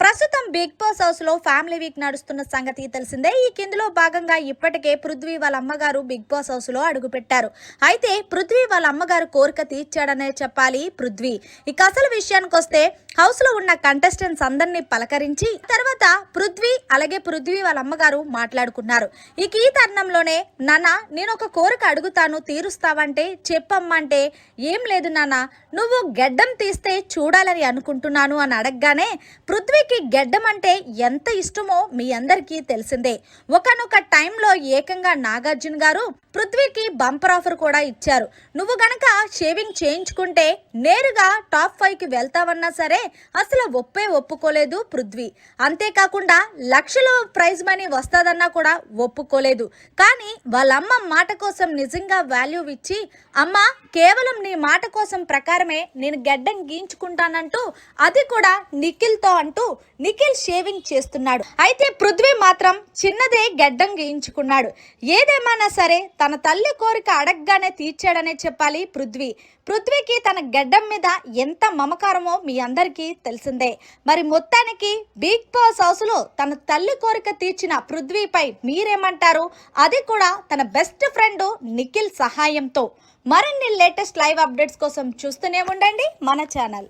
ప్రస్తుతం big boss హౌస్లో family week నడుస్తున్న సంగతి తెలిసిందే. ఈ కిందులో భాగంగా ఇప్పటికే పృథ్వీ వాళ్ళ అమ్మగారు బిగ్ బాస్ హౌస్లో అడుగుపెట్టారు. అయితే పృథ్వీ వాళ్ళ అమ్మగారు కోరిక తీర్చాడనే చెప్పాలి పృథ్వీ. ఇక అసలు విషయానికి వస్తే హౌస్లో ఉన్న కంటెస్టెంట్స్ అందరినీ పలకరించి తర్వాత పృథ్వీ అలాగే పృథ్వీ వాళ్ళ అమ్మగారు మాట్లాడుకున్నారు. ఇక ఈ తరుణంలోనే నాన్న నేను ఒక కోరిక అడుగుతాను తీరుస్తావంటే చెప్పమ్మంటే ఏం లేదు నాన్న. నువ్వు గెడ్డం తీస్తే చూడాలని అనుకుంటున్నాను అని అడగగానే పృథ్వీకి గెడ్డం అంటే ఎంత ఇష్టమో మీ అందరికీ తెలిసిందే. ఒకనొక టైంలో ఏకంగా నాగార్జున గారు పృథ్వీకి బంపర్ ఆఫర్ కూడా ఇచ్చారు. నువ్వు గనక షేవింగ్ చేయించుకుంటే నేరుగా టాప్ ఫైవ్కి వెళ్తావన్నా సరే అసలు ఒప్పే ఒప్పుకోలేదు పృథ్వీ. అంతేకాకుండా లక్షలు ప్రైజ్ మనీ వస్తుందన్నా కూడా ఒప్పుకోలేదు. కానీ వాళ్ళమ్మ మాట కోసం నిజంగా వాల్యూ ఇచ్చి అమ్మ కేవలం నీ మాట కోసం ప్రకారమే నేను గడ్డం గీయించుకుంటానంటూ అది కూడా నిఖిల్తో అంటూ నిఖిల్ షేవింగ్ చేస్తున్నాడు. అయితే పృథ్వీ మాత్రం చిన్నదే గడ్డం గీయించుకున్నాడు. ఏదేమైనా సరే తన తల్లి కోరిక అడగ్గానే తీర్చాడనే చెప్పాలి పృథ్వీ. పృథ్వీకి తన గడ్డం మీద ఎంత మమకారమో మీ అందరికీ తెలిసిందే. మరి మొత్తానికి బిగ్ బాస్ హౌస్లో తన తల్లి కోరిక తీర్చిన పృథ్వీపై మీరేమంటారు? అది కూడా తన బెస్ట్ ఫ్రెండ్ నిఖిల్ సహాయంతో. మరిన్ని లేటెస్ట్ లైవ్ అప్డేట్స్ కోసం చూస్తూనే ఉండండి మన ఛానల్.